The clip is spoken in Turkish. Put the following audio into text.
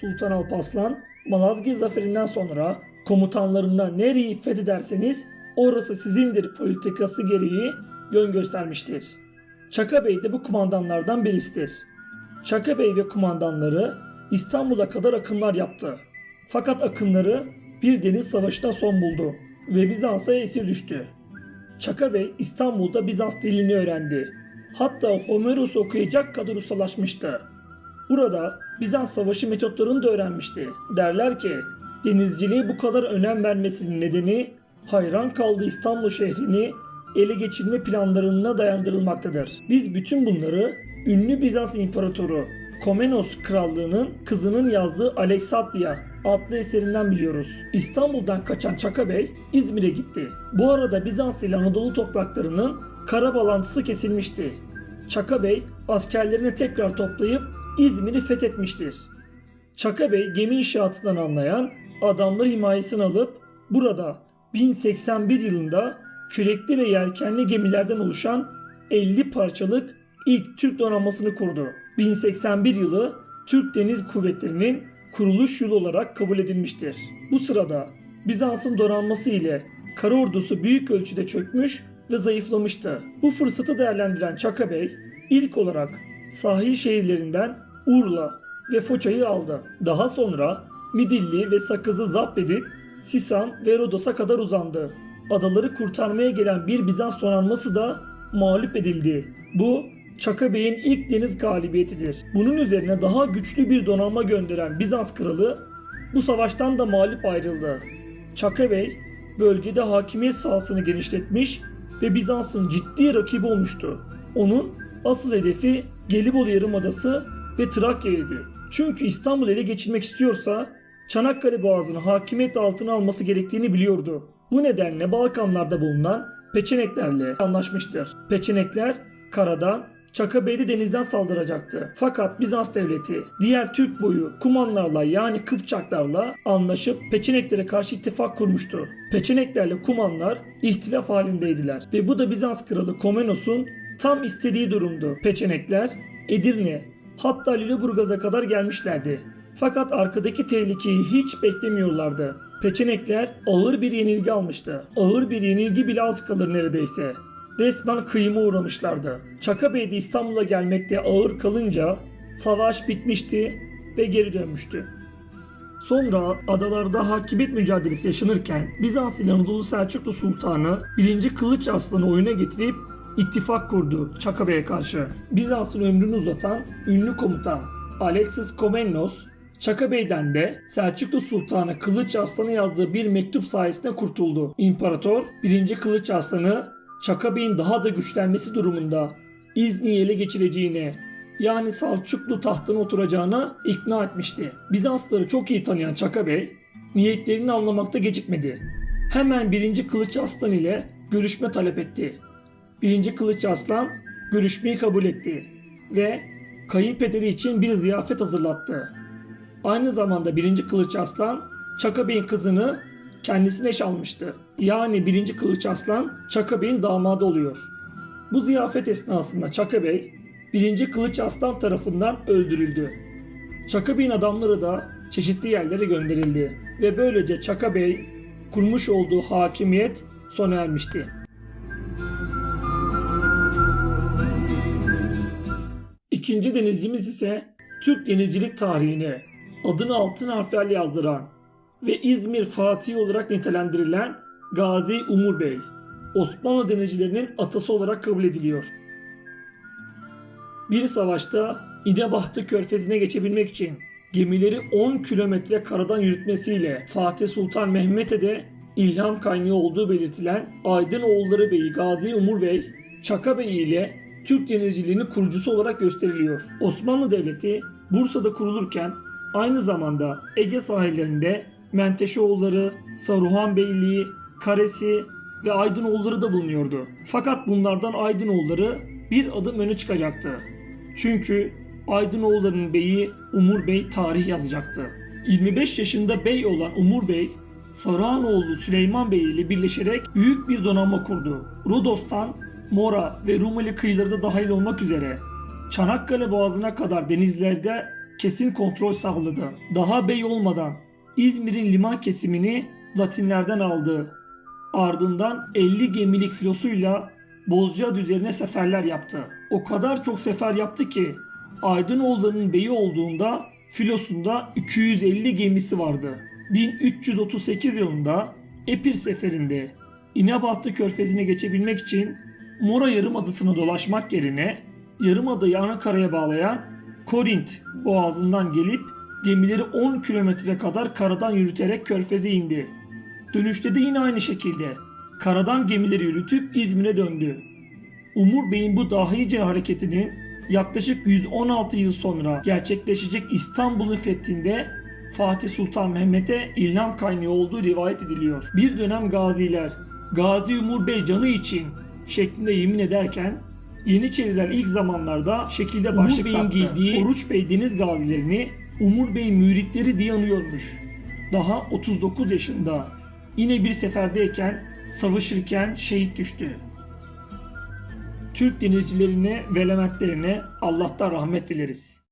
Sultan Alparslan Malazgirt zaferinden sonra komutanlarına nereyi fethederseniz orası sizindir politikası gereği yön göstermiştir. Çaka Bey de bu kumandanlardan birisidir. Çaka Bey ve kumandanları İstanbul'a kadar akınlar yaptı. Fakat akınları bir deniz savaşına son buldu ve Bizans'a esir düştü. Çaka Bey İstanbul'da Bizans dilini öğrendi. Hatta Homeros okuyacak kadar ustalaşmıştı. Burada Bizans savaşı metotlarını da öğrenmişti. Derler ki denizciliğe bu kadar önem vermesinin nedeni hayran kaldığı İstanbul şehrini ele geçirme planlarına dayandırılmaktadır. Biz bütün bunları ünlü Bizans İmparatoru Komnenos Krallığı'nın kızının yazdığı Alexandria adlı eserinden biliyoruz. İstanbul'dan kaçan Çaka Bey İzmir'e gitti. Bu arada Bizans ile Anadolu topraklarının kara bağlantısı kesilmişti. Çaka Bey askerlerini tekrar toplayıp İzmir'i fethetmiştir. Çaka Bey gemi inşaatından anlayan adamları himayesine alıp burada 1081 yılında kürekli ve yelkenli gemilerden oluşan 50 parçalık ilk Türk donanmasını kurdu. 1081 yılı Türk Deniz Kuvvetleri'nin kuruluş yılı olarak kabul edilmiştir. Bu sırada Bizans'ın donanması ile kara ordusu büyük ölçüde çökmüş ve zayıflamıştı. Bu fırsatı değerlendiren Çaka Bey ilk olarak sahil şehirlerinden Urla ve Foça'yı aldı. Daha sonra Midilli ve Sakız'ı zapt edip Sisam ve Rodos'a kadar uzandı. Adaları kurtarmaya gelen bir Bizans donanması da mağlup edildi. Bu Çaka Bey'in ilk deniz galibiyetidir. Bunun üzerine daha güçlü bir donanma gönderen Bizans kralı bu savaştan da mağlup ayrıldı. Çaka Bey bölgede hakimiyet sahasını genişletmiş ve Bizans'ın ciddi rakibi olmuştu. Onun asıl hedefi Gelibolu Yarımadası ve Trakya'ydı. Çünkü İstanbul'u ele geçirmek istiyorsa Çanakkale Boğazı'nı hakimiyet altına alması gerektiğini biliyordu. Bu nedenle Balkanlarda bulunan Peçeneklerle anlaşmıştır. Peçenekler karadan Çaka Bey'de denizden saldıracaktı. Fakat Bizans devleti diğer Türk boyu Kumanlarla yani Kıpçaklarla anlaşıp Peçeneklere karşı ittifak kurmuştu. Peçeneklerle Kumanlar ihtilaf halindeydiler ve bu da Bizans kralı Komnenos'un tam istediği durumdu. Peçenekler Edirne hatta Lüleburgaz'a kadar gelmişlerdi. Fakat arkadaki tehlikeyi hiç beklemiyorlardı. Peçenekler ağır bir yenilgi almıştı. Ağır bir yenilgi bile az kalır neredeyse. Resmen kıyıma uğramışlardı. Çaka Bey de İstanbul'a gelmekte ağır kalınca savaş bitmişti ve geri dönmüştü. Sonra adalarda hakimiyet mücadelesi yaşanırken Bizans ile Anadolu Selçuklu Sultanı 1. Kılıç Arslan'ı oyuna getirip ittifak kurdu Çaka Bey'e karşı. Bizans'ın ömrünü uzatan ünlü komutan Alexis Komnenos Çaka Bey'den de Selçuklu Sultanı Kılıç Arslan'a yazdığı bir mektup sayesinde kurtuldu. İmparator 1. Kılıç Arslan'ı Çaka Bey'in daha da güçlenmesi durumunda İzni'yi ele geçireceğine yani Selçuklu tahtına oturacağına ikna etmişti. Bizansları çok iyi tanıyan Çaka Bey niyetlerini anlamakta gecikmedi. Hemen 1. Kılıç Arslan ile görüşme talep etti. 1. Kılıç Arslan görüşmeyi kabul etti ve kayınpederi için bir ziyafet hazırlattı. Aynı zamanda 1. Kılıç Aslan Çaka Bey'in kızını kendisine eş almıştı. Yani 1. Kılıç Aslan Çaka Bey'in damadı oluyor. Bu ziyafet esnasında Çaka Bey 1. Kılıç Aslan tarafından öldürüldü. Çaka Bey'in adamları da çeşitli yerlere gönderildi ve böylece Çaka Bey kurmuş olduğu hakimiyet sona ermişti. İkinci denizcimiz ise Türk denizcilik tarihine adını altın harflerle yazdıran ve İzmir Fatih olarak nitelendirilen Gazi Umur Bey. Osmanlı denizcilerinin atası olarak kabul ediliyor. Bir savaşta İnebahtı Körfezi'ne geçebilmek için gemileri 10 kilometre karadan yürütmesiyle Fatih Sultan Mehmet'e de ilham kaynağı olduğu belirtilen Aydınoğulları Bey Gazi Umur Bey, Çaka Bey ile Türk denizciliğinin kurucusu olarak gösteriliyor. Osmanlı Devleti Bursa'da kurulurken aynı zamanda Ege sahillerinde Menteşeoğulları, Saruhan Beyliği, Karesi ve Aydınoğulları da bulunuyordu. Fakat bunlardan Aydınoğulları bir adım öne çıkacaktı. Çünkü Aydınoğulları'nın beyi Umur Bey tarih yazacaktı. 25 yaşında bey olan Umur Bey, Saruhanoğlu Süleyman Bey ile birleşerek büyük bir donanma kurdu. Rodos'tan Mora ve Rumeli kıyıları da dahil olmak üzere Çanakkale Boğazı'na kadar denizlerde kesin kontrol sağladı. Daha bey olmadan İzmir'in liman kesimini Latinlerden aldı. Ardından 50 gemilik filosuyla Bozcaada üzerine seferler yaptı. O kadar çok sefer yaptı ki Aydınoğulları'nın beyi olduğunda filosunda 250 gemisi vardı. 1338 yılında Epir seferinde İnebahtı körfezine geçebilmek için Mora Yarımadası'nı dolaşmak yerine Yarımada'yı Anakara'ya bağlayan Korint boğazından gelip gemileri 10 kilometre kadar karadan yürüterek körfeze indi. Dönüşte de yine aynı şekilde karadan gemileri yürütüp İzmir'e döndü. Umur Bey'in bu dahice hareketinin yaklaşık 116 yıl sonra gerçekleşecek İstanbul'un fethinde Fatih Sultan Mehmet'e ilham kaynağı olduğu rivayet ediliyor. Bir dönem gaziler Gazi Umur Bey canı için şeklinde yemin ederken Yeniçeriler ilk zamanlarda şekilde başlık Bey'in taktı. giydiği Oruç Bey deniz gazilerini Umur Bey müritleri diye anıyormuş. Daha 39 yaşında yine bir seferdeyken savaşırken şehit düştü. Türk denizcilerine ve Leventlerine Allah'tan rahmet dileriz.